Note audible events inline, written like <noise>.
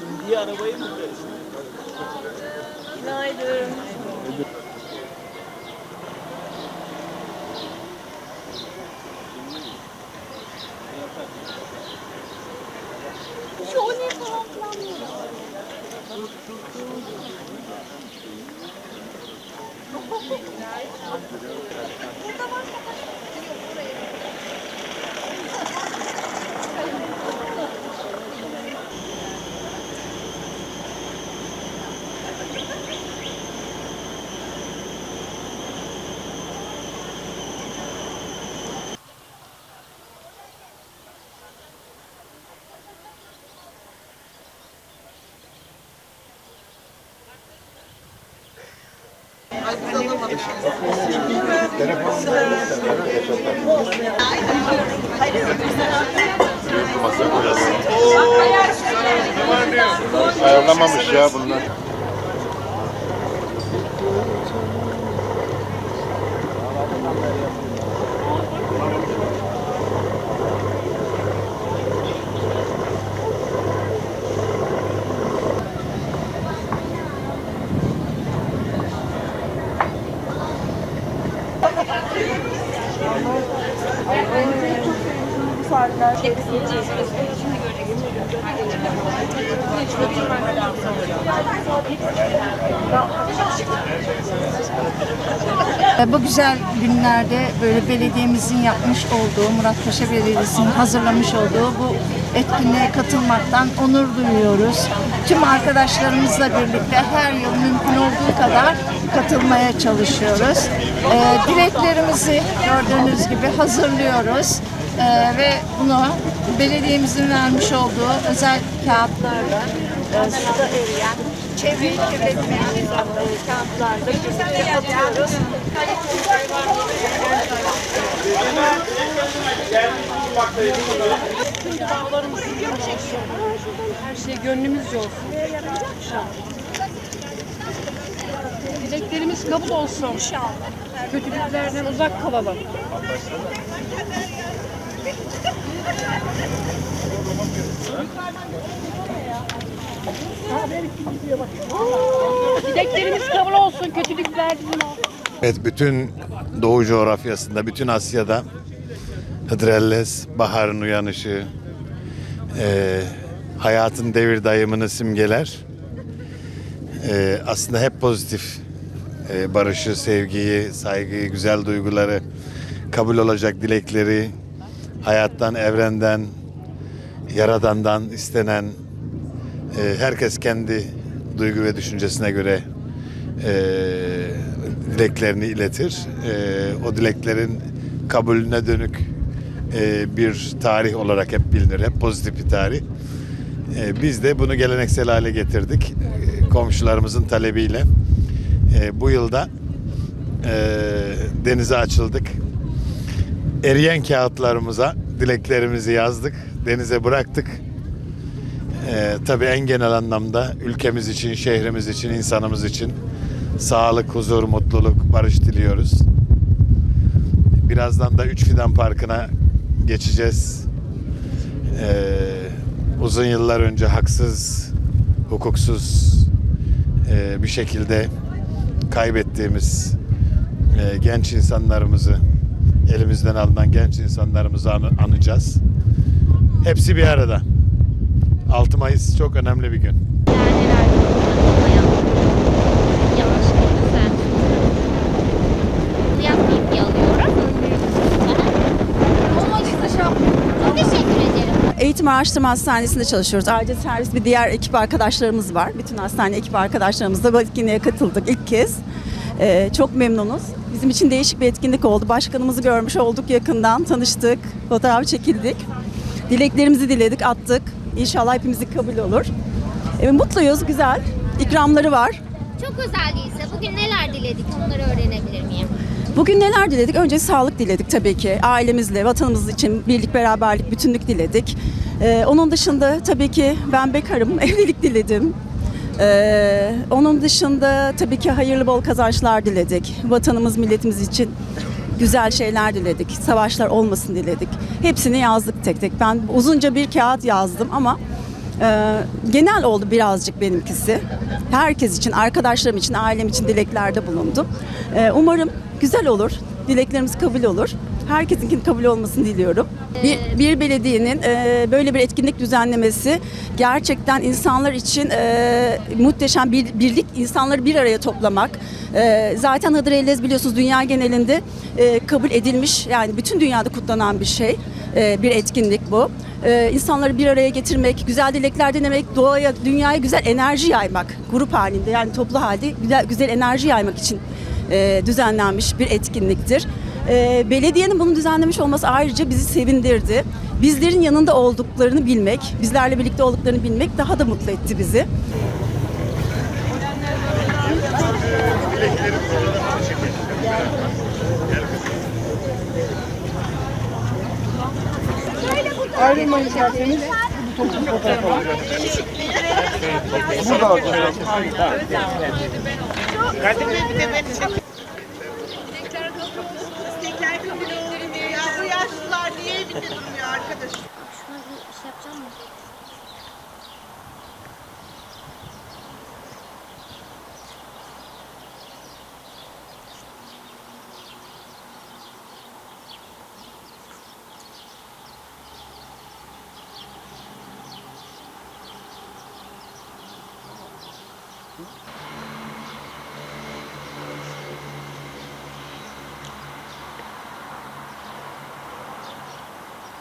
İndiği arabayı mı? Günaydın. Şu ne falan filan Ayarlamamış ya bunlar. E, Bu güzel günlerde böyle belediyemizin yapmış olduğu, Muratpaşa Belediyesi'nin hazırlamış olduğu bu etkinliğe katılmaktan onur duyuyoruz. Tüm arkadaşlarımızla birlikte her yıl mümkün olduğu kadar katılmaya çalışıyoruz. E, dileklerimizi gördüğünüz gibi hazırlıyoruz. E, ve bunu belediyemizin vermiş olduğu özel kağıtlarla e, suda eriyen çevreyi kirletmeyen kağıtlarla birlikte atıyoruz. Her şey gönlümüzce olsun. Dileklerimiz kabul olsun. İnşallah. Kötülüklerden uzak kalalım. Dileklerimiz kabul olsun. Kötülüklerden Evet bütün Doğu coğrafyasında, bütün Asya'da Hıdrellez, baharın uyanışı, e, hayatın devir dayımını simgeler. E, aslında hep pozitif e, barışı, sevgiyi, saygıyı, güzel duyguları, kabul olacak dilekleri, hayattan, evrenden, yaradandan istenen e, herkes kendi duygu ve düşüncesine göre e, dileklerini iletir. E, o dileklerin kabulüne dönük e, bir tarih olarak hep bilinir. Hep pozitif bir tarih. E, biz de bunu geleneksel hale getirdik. E, komşularımızın talebiyle. E, bu yılda e, denize açıldık. Eriyen kağıtlarımıza dileklerimizi yazdık. Denize bıraktık. Ee, tabii en genel anlamda ülkemiz için, şehrimiz için, insanımız için sağlık, huzur, mutluluk, barış diliyoruz. Birazdan da Üç Fidan Parkı'na geçeceğiz. Ee, uzun yıllar önce haksız, hukuksuz e, bir şekilde kaybettiğimiz e, genç insanlarımızı, elimizden alınan genç insanlarımızı anı- anacağız. Hepsi bir arada. 6 Mayıs çok önemli bir gün. Eğitim Araştırma Hastanesi'nde çalışıyoruz. Ayrıca servis bir diğer ekip arkadaşlarımız var. Bütün hastane ekip arkadaşlarımızla bu etkinliğe katıldık ilk kez. Ee, çok memnunuz. Bizim için değişik bir etkinlik oldu. Başkanımızı görmüş olduk yakından, tanıştık, fotoğraf çekildik. Dileklerimizi diledik, attık. İnşallah hepimizin kabul olur. Ee, mutluyuz, güzel. İkramları var. Çok özel değilse bugün neler diledik onları öğrenebilir miyim? Bugün neler diledik? Önce sağlık diledik tabii ki. Ailemizle, vatanımız için birlik, beraberlik, bütünlük diledik. Ee, onun dışında tabii ki ben bekarım, <laughs> evlilik diledim. Ee, onun dışında tabii ki hayırlı bol kazançlar diledik. Vatanımız, milletimiz için güzel şeyler diledik. Savaşlar olmasın diledik. Hepsini yazdık tek tek. Ben uzunca bir kağıt yazdım ama e, genel oldu birazcık benimkisi. Herkes için, arkadaşlarım için, ailem için dileklerde bulundum. E, umarım güzel olur. Dileklerimiz kabul olur. Herkesinkinin kabul olmasını diliyorum. Bir, bir belediyenin e, böyle bir etkinlik düzenlemesi gerçekten insanlar için e, muhteşem bir birlik, insanları bir araya toplamak. E, zaten Hıdır Ellez biliyorsunuz dünya genelinde e, kabul edilmiş, yani bütün dünyada kutlanan bir şey, e, bir etkinlik bu. E, insanları bir araya getirmek, güzel dilekler dilemek, doğaya, dünyaya güzel enerji yaymak, grup halinde yani toplu halde güzel, güzel enerji yaymak için e, düzenlenmiş bir etkinliktir. E, belediyenin bunu düzenlemiş olması ayrıca bizi sevindirdi. Bizlerin yanında olduklarını bilmek, bizlerle birlikte olduklarını bilmek daha da mutlu etti bizi. Ayrılmayın isterseniz. Burada alacağız. İstekler kabul olmuyor ya. Bu yaşlılar niye evinde durmuyor arkadaş? Şuna bir şey yapacağım mı?